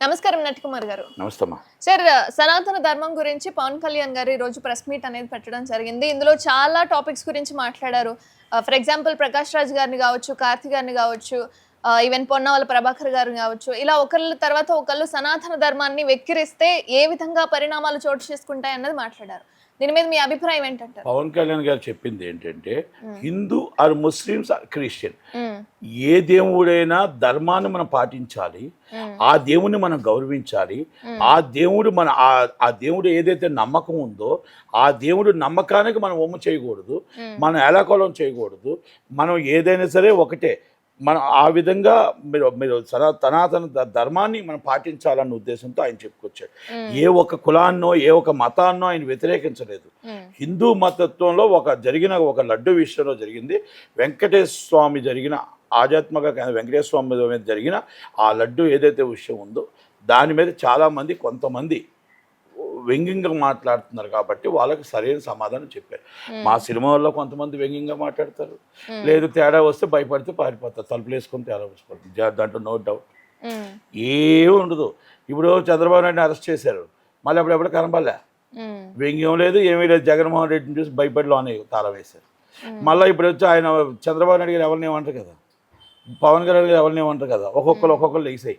నమస్కారం నటికుమార్ గారు. నమస్తమ్మా. సార్ సనాతన ధర్మం గురించి పవన్ కళ్యాణ్ గారు ఈ రోజు ప్రెస్ మీట్ అనేది పెట్టడం జరిగింది. ఇందులో చాలా టాపిక్స్ గురించి మాట్లాడారు. ఫర్ ఎగ్జాంపుల్ ప్రకాష్ రాజ్ గారిని కావచ్చు కార్తీ గారిని కావచ్చు ఈవెన్ పొన్నవాళ్ళ ప్రభాకర్ గారిని కావచ్చు. ఇలా ఒకళ్ళ తర్వాత ఒకళ్ళు సనాతన ధర్మాన్ని వెక్కిరిస్తే ఏ విధంగా పరిణామాలు చోటు చేసుకుంటాయి అన్నది మాట్లాడారు. దీని మీద మీ అభిప్రాయం ఏంటంటారు పవన్ కళ్యాణ్ గారు చెప్పింది ఏంటంటే Hindu or Muslims or Christian. ఏ దేవుడైనా ధర్మాన్ని మనం పాటించాలి. ఆ దేవుని మనం గౌరవించాలి ఆ దేవుడు మన ఆ- దేవుడు ఏదైతే నమ్మకం ఉందో ఆ దేవుడు నమ్మకానికి మనం ఒమ్ము చేయకూడదు. మనం ఎలాకోలం చేయకూడదు మనం ఏదైనా సరే ఒకటే మనం ఆ విధంగా మీరు మీరు సనా సనాతన ధర్మాన్ని మనం పాటించాలన్న ఉద్దేశంతో ఆయన చెప్పుకొచ్చాడు. ఏ ఒక కులాన్నో ఏ ఒక మతాన్నో ఆయన వ్యతిరేకించలేదు. హిందూ మతత్వంలో ఒక జరిగిన ఒక లడ్డు విషయంలో జరిగింది వెంకటేశ్వర స్వామి జరిగిన ఆధ్యాత్మిక వెంకటేశ్వర స్వామి మీద జరిగిన ఆ లడ్డు ఏదైతే విషయం ఉందో దాని మీద చాలామంది కొంతమంది వ్యంగ్యంగా మాట్లాడుతున్నారు కాబట్టి వాళ్ళకి సరైన సమాధానం చెప్పారు. మా సినిమాల్లో కొంతమంది వ్యంగ్యంగా మాట్లాడతారు. లేదు తేడా వస్తే భయపడితే పారిపోతారు. తలుపులు వేసుకొని తేడా వచ్చిపోతుంది దాంట్లో నో డౌట్. ఏమీ ఉండదు. ఇప్పుడు చంద్రబాబు నాయుడిని అరెస్ట్ చేశారు. మళ్ళీ అప్పుడు ఎప్పుడు కనపడలే? మ్మ్. వ్యంగ్యం లేదు ఏమీ లేదు. జగన్మోహన్ రెడ్డిని చూసి భయపడి లోనే తాళం వేశారు. మళ్ళీ ఇప్పుడు వచ్చి ఆయన చంద్రబాబు నాయుడు గారు ఎవరిని ఏమంటారు కదా? పవన్ కళ్యాణ్ గారు ఎవరిని ఏమంటారు కదా? ఒక్కొక్కరు ఒక్కొక్కరు లెగిసాయి.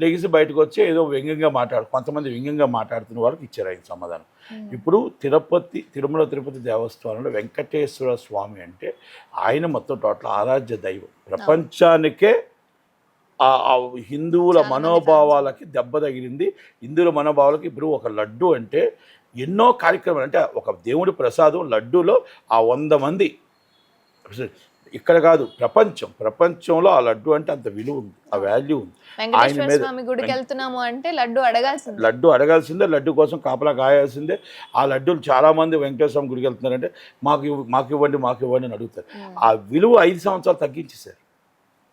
లెగిసి బయటకు వచ్చి ఏదో వ్యంగ్యంగా మాట్లాడు కొంతమంది వ్యంగ్యంగా మాట్లాడుతున్న వాళ్ళకి ఇచ్చారు ఆయన సమాధానం. ఇప్పుడు తిరుపతి తిరుమల తిరుపతి దేవస్థానంలో వెంకటేశ్వర స్వామి అంటే ఆయన మొత్తం టోటల్ ఆరాధ్య దైవం. ప్రపంచానికే ఆ హిందువుల మనోభావాలకి దెబ్బ తగిలింది. హిందువుల మనోభావాలకి ఇప్పుడు ఒక లడ్డు అంటే ఎన్నో కార్యక్రమాలు. అంటే ఒక దేవుడి ప్రసాదం లడ్డూలో ఆ వంద మంది. ఇక్కడ కాదు ప్రపంచం. ప్రపంచంలో ఆ లడ్డు అంటే అంత విలువ ఉంది ఆ వాల్యూ ఉంది. ఆయన మీద గుడికి వెళ్తున్నాము అంటే లడ్డు అడగాల్సింది. లడ్డు అడగాల్సిందే లడ్డు కోసం కాపలా కాయాల్సిందే. ఆ లడ్డూలు చాలామంది వెంకటేశ్వర స్వామి గుడికి వెళ్తున్నారంటే మాకు మాకు ఇవ్వండి మాకు ఇవ్వండి అని అడుగుతారు. ఆ విలువ ఐదు సంవత్సరాలు తగ్గించేశారు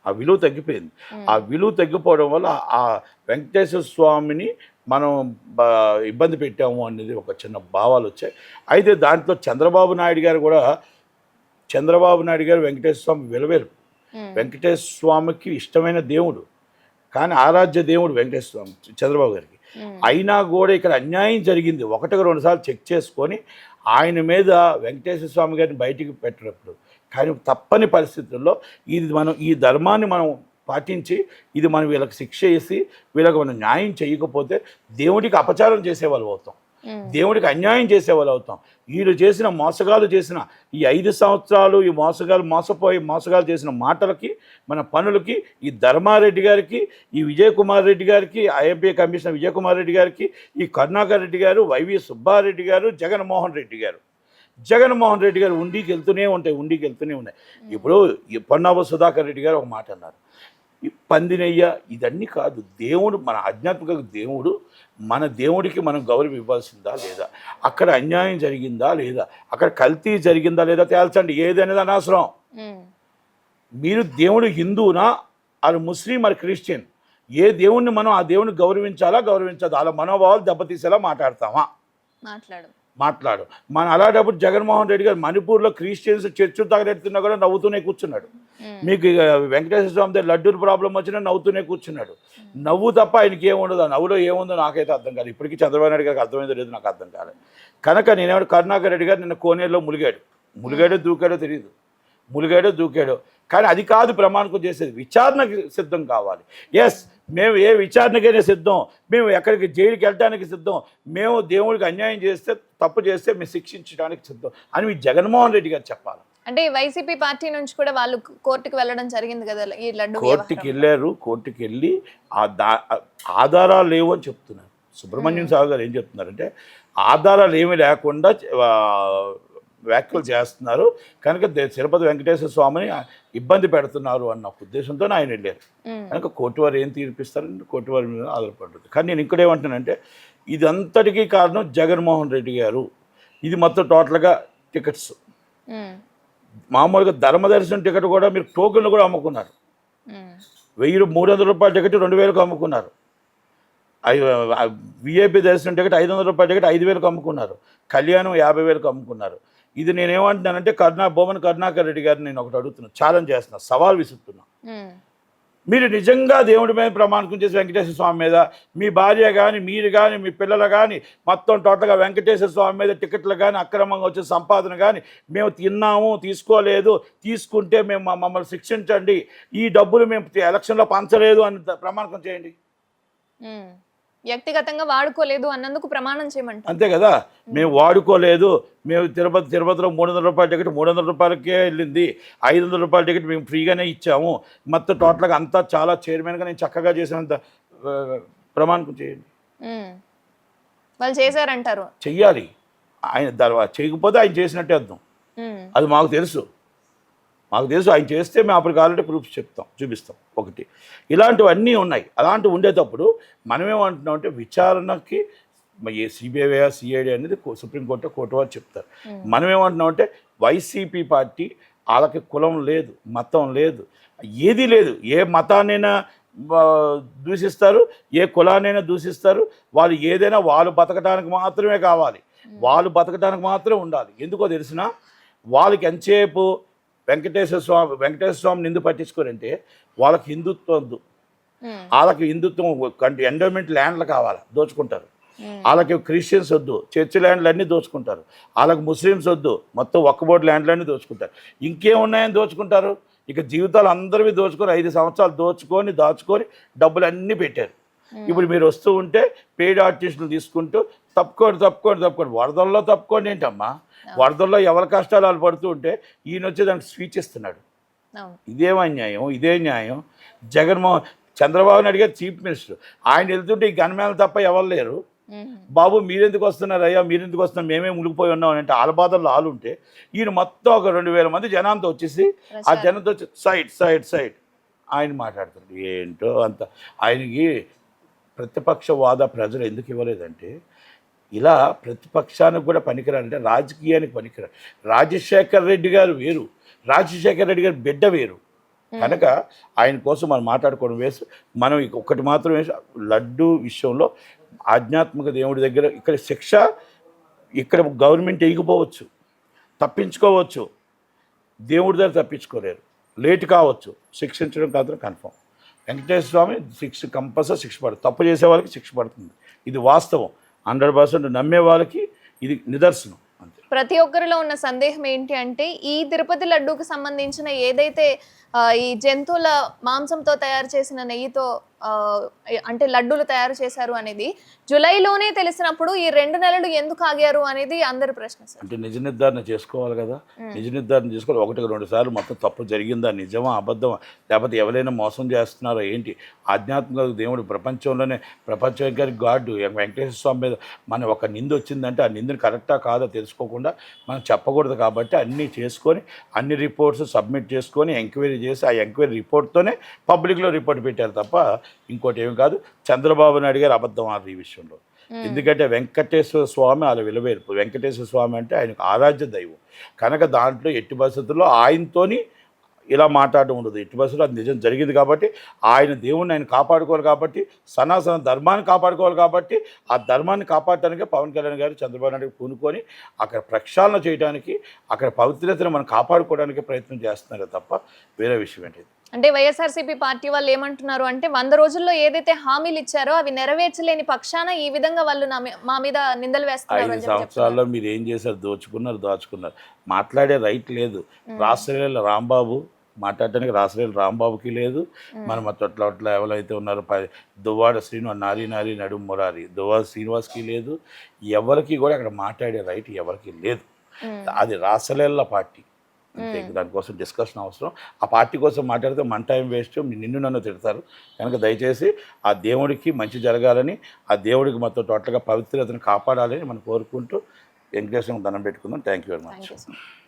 ఆ విలువ తగ్గిపోయింది. ఆ విలువ తగ్గిపోవడం వల్ల ఆ వెంకటేశ్వర స్వామిని మనం ఇబ్బంది పెట్టాము అనేది ఒక చిన్న భావాలు వచ్చాయి. అయితే దాంట్లో చంద్రబాబు నాయుడు గారు కూడా చంద్రబాబు నాయుడు గారు వెంకటేశ్వర స్వామి విలువేరు. వెంకటేశ్వర స్వామికి ఇష్టమైన దేవుడు కానీ ఆరాధ్య దేవుడు వెంకటేశ్వర స్వామి చంద్రబాబు గారికి. అయినా కూడా ఇక్కడ అన్యాయం జరిగింది ఒకటికి రెండు సార్లు చెక్ చేసుకొని ఆయన మీద వెంకటేశ్వర స్వామి గారిని బయటికి పెట్టినప్పుడు కానీ తప్పని పరిస్థితుల్లో ఇది మనం ఈ ధర్మాన్ని మనం పాటించి ఇది మనం వీళ్ళకి శిక్ష వేసి వీళ్ళకి మనం న్యాయం చేయకపోతే దేవుడికి అపచారం చేసేవాళ్ళు అవుతాం. దేవుడికి అన్యాయం చేసేవాళ్ళు అవుతాం. వీళ్ళు చేసిన మోసగాలు చేసిన ఈ ఐదు సంవత్సరాలు ఈ మోసగాలు మోసపోయి మోసగాలు చేసిన మాటలకి మన పనులకి ఈ ధర్మారెడ్డి గారికి ఈ విజయ్ కుమార్ రెడ్డి గారికి ఐఎంపీ కమిషనర్ విజయ్ కుమార్ రెడ్డి గారికి ఈ కరుణాకర్ రెడ్డి గారు వైవి సుబ్బారెడ్డి గారు జగన్మోహన్ రెడ్డి గారు. జగన్మోహన్ రెడ్డి గారు ఉండికి వెళ్తూనే ఉంటాయి ఉండికి వెళ్తూనే ఉన్నాయి. ఇప్పుడు ఈ పొన్నావ సుధాకర్ రెడ్డి గారు ఒక మాట అన్నారు. పందినయ్య ఇదన్నీ కాదు. దేవుడు మన ఆధ్యాత్మిక దేవుడు మన దేవుడికి మనం గౌరవం ఇవ్వాల్సిందా లేదా? అక్కడ అన్యాయం జరిగిందా లేదా? అక్కడ కల్తీ జరిగిందా లేదా తేల్చండి. ఏదనేది అనవసరం. మీరు దేవుడు హిందువునా? అది ముస్లిం మరి క్రిస్టియన్. ఏ దేవుణ్ణి మనం ఆ దేవుని గౌరవించాలా? గౌరవించాలి అలా మనోభావాలు దెబ్బతీసేలా మాట్లాడతామా? మాట్లాడు. మాట్లాడు. మన అలాంటప్పుడు జగన్మోహన్ రెడ్డి గారు మణిపూర్లో క్రిస్టియన్స్ చర్చు తగలెడుతున్నా కూడా నవ్వుతూనే కూర్చున్నాడు. మీకు వెంకటేశ్వర స్వామి దగ్గర లడ్డూరు ప్రాబ్లం వచ్చినా నవ్వుతూనే కూర్చున్నాడు. నవ్వు తప్ప ఆయనకి ఏముండదు ఆ నవ్వులో ఏముందో నాకైతే అర్థం కాదు ఇప్పటికీ చంద్రబాబు నాయుడు గారికి అర్థమైందో లేదు నాకు అర్థం కాలేదు. కనుక నేనేమంటే కరుణాకర్ రెడ్డి గారు నిన్న కోనేరులో ములిగాడు. ములిగాడో దూకాడో తెలియదు ములిగాడో దూకాడో. కానీ అది కాదు ప్రమాణకం చేసేది. విచారణకి సిద్ధం కావాలి. ఎస్ మేము ఏ విచారణకైనా సిద్ధం. మేము ఎక్కడికి జైలుకి వెళ్ళడానికి సిద్ధం. మేము దేవుడికి అన్యాయం చేస్తే తప్పు చేస్తే మేము శిక్షించడానికి సిద్ధం అని మీ జగన్మోహన్ రెడ్డి గారు చెప్పాలి. అంటే ఈ వైసీపీ పార్టీ నుంచి కూడా వాళ్ళు కోర్టుకు వెళ్ళడం జరిగింది కదా ఈ లడ్డు కోర్టుకి. వెళ్ళారు కోర్టుకి వెళ్ళి ఆ దా ఆధారాలు లేవు అని చెప్తున్నారు. సుబ్రహ్మణ్యం సాగు గారు ఏం చెప్తున్నారంటే ఆధారాలు ఏమీ లేకుండా వ్యాఖ్యలు చేస్తున్నారు. కనుక తిరుపతి వెంకటేశ్వర స్వామిని ఇబ్బంది పెడుతున్నారు అన్న ఒక ఉద్దేశంతో ఆయన వెళ్ళారు. కనుక కోర్టు వారు ఏం తీర్పిస్తారని కోర్టు వారి మీద ఆధారపడుతుంది. కానీ నేను ఇక్కడ ఏమంటానంటే ఇదంతటికీ కారణం జగన్మోహన్ రెడ్డి గారు. ఇది మొత్తం టోటల్గా టికెట్స్. మ్మ్. మామూలుగా ధర్మదర్శనం టికెట్ కూడా మీరు టోకెన్లు కూడా అమ్ముకున్నారు. మ్మ్. వెయ్యి మూడు వందల రూపాయల టికెట్ రెండు వేలకు అమ్ముకున్నారు. విఐపి దర్శనం టికెట్ ఐదు వందల రూపాయల టికెట్ ఐదు వేలకు అమ్ముకున్నారు. కళ్యాణం యాభై వేలకు అమ్ముకున్నారు. ఇది నేనేమంటున్నానంటే కరుణా బొమ్మన్ కరుణాకర్ రెడ్డి గారిని నేను ఒకటి అడుగుతున్నా ఛాలెంజ్ చేస్తున్నా సవాల్ విసురుతున్నా. మీరు నిజంగా దేవుడి మీద ప్రమాణకం చేసి వెంకటేశ్వర స్వామి మీద మీ భార్య కానీ మీరు కానీ మీ పిల్లలు కానీ మొత్తం టోటల్గా వెంకటేశ్వర స్వామి మీద టికెట్లు కానీ అక్రమంగా వచ్చే సంపాదన కానీ మేము తిన్నాము తీసుకోలేదు తీసుకుంటే మేము మమ్మల్ని శిక్షించండి ఈ డబ్బులు మేము ఎలక్షన్లో పంచలేదు అని ప్రమాణకం చేయండి. వ్యక్తిగతంగా వాడుకోలేదు అన్నందుకు ప్రమాణం చేయమంటారు. అంతే కదా? మేము. వాడుకోలేదు. మేము తిరుపతి తిరుపతిలో మూడు వందల రూపాయల టికెట్ మూడు వందల రూపాయలకే వెళ్ళింది. ఐదు వందల రూపాయల టికెట్ మేము ఫ్రీగానే ఇచ్చాము. మొత్తం టోటల్గా అంతా చాలా చైర్మన్గా నేను చక్కగా చేసినంత ఆ, ప్రమాణకం చేయండి. వాళ్ళు చేశారంటారు. చెయ్యాలి. ఆయన తర్వాత చేయకపోతే ఆయన చేసినట్టే అర్థం. అది మాకు తెలుసు. మాకు తెలుసు ఆయన చేస్తే మేము అప్పుడు కావాలంటే ప్రూఫ్స్ చెప్తాం చూపిస్తాం. ఒకటి. ఇలాంటివన్నీ ఉన్నాయి. అలాంటివి ఉండేటప్పుడు మనమేమంటున్నాం అంటే విచారణకి ఏ సిబిఐ సిఐడి అనేది సుప్రీంకోర్టు కోర్టు వారు చెప్తారు. మనం ఏమంటున్నాం అంటే వైసీపీ పార్టీ వాళ్ళకి కులం లేదు మతం లేదు ఏది లేదు. ఏ మతాన్నైనా దూషిస్తారు ఏ కులాన్నైనా దూషిస్తారు. వాళ్ళు ఏదైనా వాళ్ళు బతకడానికి మాత్రమే కావాలి. వాళ్ళు బతకడానికి మాత్రమే ఉండాలి. ఎందుకో తెలిసిన వాళ్ళకి ఎంతసేపు వెంకటేశ్వర స్వామి వెంకటేశ్వర స్వామిని ఎందుకు పట్టించుకోరంటే వాళ్ళకి హిందుత్వం వద్దు. వాళ్ళకి హిందుత్వం కంటే ఎండోమెంట్ ల్యాండ్లు కావాలి దోచుకుంటారు. వాళ్ళకి క్రిస్టియన్స్ వద్దు చర్చ్ ల్యాండ్లు అన్నీ దోచుకుంటారు. వాళ్ళకి ముస్లిమ్స్ వద్దు మొత్తం ఒక్కబోటి ల్యాండ్లు అన్నీ దోచుకుంటారు. ఇంకేమున్నాయని దోచుకుంటారు? ఇక జీవితాలు అందరివి దోచుకొని ఐదు సంవత్సరాలు దోచుకొని దాచుకొని డబ్బులు అన్నీ పెట్టారు. ఇప్పుడు మీరు వస్తూ ఉంటే పెయిడ్ ఆర్టిస్టులు తీసుకుంటూ తప్పుకోండి తప్పుకోండి తప్పుకోండి. వరదల్లో తప్పుకోండి ఏంటమ్మా? వరదల్లో ఎవరి కష్టాలు వాళ్ళు పడుతూ ఉంటే ఈయన వచ్చి దానికి స్పీచ్ ఇస్తున్నాడు. అవును ఇదేం అన్యాయం ఇదే న్యాయం. జగన్మోహన్ చంద్రబాబు నాయుడు గారు చీఫ్ మినిస్టర్ ఆయన వెళ్తుంటే ఈ గన్మేళ తప్ప ఎవరు లేరు. బాబు మీరెందుకు వస్తున్నారు అయ్యా మీరెందుకు వస్తున్నారు? మేమే మునిగిపోయి ఉన్నాం అంటే ఆల బాధల్లో ఆలు ఉంటే ఈయన మొత్తం ఒక రెండు వేల మంది జనాంతో వచ్చేసి ఆ జనంతో సైడ్ సైడ్ సైడ్. ఆయన మాట్లాడుతారు ఏంటో అంత ఆయనకి ప్రతిపక్ష వాద ప్రజలు ఎందుకు ఇవ్వలేదంటే ఇలా ప్రతిపక్షానికి కూడా పనికిరాలంటే రాజకీయానికి పనికిరారు. రాజశేఖర్ రెడ్డి గారు వేరు. రాజశేఖర్ రెడ్డి గారి బిడ్డ వేరు. కనుక ఆయన కోసం మనం మాట్లాడుకోవడం వేసి మనం ఒక్కటి మాత్రం వేసి లడ్డు విషయంలో ఆధ్యాత్మిక దేవుడి దగ్గర ఇక్కడ శిక్ష ఇక్కడ గవర్నమెంట్ వేయకపోవచ్చు తప్పించుకోవచ్చు. దేవుడి దగ్గర తప్పించుకోలేరు. లేట్ కావచ్చు. శిక్షించడం కాదు కన్ఫర్మ్ వెంకటేశ్వర స్వామి శిక్ష కంపల్సరీ శిక్ష పడుతుంది. తప్పు చేసే వాళ్ళకి శిక్ష పడుతుంది. ఇది వాస్తవం. హండ్రెడ్ పర్సెంట్ నమ్మే వాళ్ళకి ఇది నిదర్శనం. ప్రతి ఒక్కరిలో ఉన్న సందేహం ఏంటి అంటే ఈ తిరుపతి లడ్డూకి సంబంధించిన ఏదైతే ఈ జంతువుల మాంసంతో తయారు చేసిన నెయ్యితో అంటే లడ్డూలు తయారు చేశారు అనేది జూలైలోనే తెలిసినప్పుడు ఈ రెండు నెలలు ఎందుకు ఆగారు అనేది అందరి ప్రశ్న సార్. అంటే నిజ నిర్ధారణ చేసుకోవాలి కదా. నిజ నిర్ధారణ చేసుకోవాలి ఒకటికి రెండు సార్లు మొత్తం తప్పు జరిగిందా? నిజమా? అబద్ధమా? లేకపోతే ఎవరైనా మోసం చేస్తున్నారో? ఏంటి? ఆధ్యాత్మిక దేవుడు ప్రపంచంలోనే ప్రపంచం గారి గాడ్ వెంకటేశ్వర స్వామి మీద మన ఒక నింద వచ్చిందంటే ఆ నిందని కరెక్టా కాదో తెలుసుకోకుండా మనం చెప్పకూడదు కాబట్టి అన్నీ చేసుకొని అన్ని రిపోర్ట్స్ సబ్మిట్ చేసుకొని ఎంక్వైరీ చేసి ఆ ఎంక్వైరీ రిపోర్ట్తోనే పబ్లిక్లో రిపోర్ట్ పెట్టారు తప్ప ఇంకోటి ఏమి కాదు చంద్రబాబు నాయుడు గారు అబద్ధం ఆడారు ఈ విషయంలో. ఎందుకంటే వెంకటేశ్వర స్వామి వాళ్ళ విలువేర్పు. వెంకటేశ్వర స్వామి అంటే ఆయనకు ఆరాధ్య దైవం. కనుక దాంట్లో ఎట్టి పరిస్థితుల్లో ఆయనతోని ఇలా మాట్లాడడం ఉండదు. ఎట్టి పరిస్థితుల్లో అది నిజం జరిగింది కాబట్టి ఆయన దేవుణ్ణి ఆయన కాపాడుకోవాలి కాబట్టి సనాతన ధర్మాన్ని కాపాడుకోవాలి కాబట్టి ఆ ధర్మాన్ని కాపాడటానికి పవన్ కళ్యాణ్ గారు చంద్రబాబు నాయుడు పూనుకొని అక్కడ ప్రక్షాళన చేయడానికి అక్కడ పవిత్రతను మనం కాపాడుకోవడానికి ప్రయత్నం చేస్తున్నారు తప్ప వేరే విషయం ఏంటి? అంటే వైఎస్ఆర్సీపీ పార్టీ వాళ్ళు ఏమంటున్నారు అంటే వంద రోజుల్లో ఏదైతే హామీలు ఇచ్చారో అవి నెరవేర్చలేని పక్షాన ఈ విధంగా వాళ్ళు నా మీ- మీద నిందలు వేస్తున్నారు ఐదు. సంవత్సరాల్లో మీరు ఏం చేశారు? దోచుకున్నారు దాచుకున్నారు. మాట్లాడే రైట్ లేదు. రాష్ట్రీయ రాంబాబు మాట్లాడటానికి రాష్ట్రీయ రాంబాబుకి లేదు. మన తొట్ల అట్లా ఎవరైతే ఉన్నారో దువ్వాడ శ్రీను నారి నారి నడుము మురారి దువ్వాడ శ్రీనివాస్కి లేదు. ఎవరికి కూడా అక్కడ మాట్లాడే రైట్ ఎవరికి లేదు. అది రాసలేళ్ళ పార్టీ. అంతే. దానికోసం డిస్కషన్ అవసరం. ఆ పార్టీ కోసం మాట్లాడితే మన టైం వేస్ట్ నిన్ను నన్ను తిడతారు. కనుక దయచేసి ఆ దేవుడికి మంచి జరగాలని ఆ దేవుడికి మొత్తం టోటల్గా పవిత్రతను కాపాడాలని మనం కోరుకుంటూ వెంకటేశ్వరం దండం పెట్టుకుందాం. Thank you very much.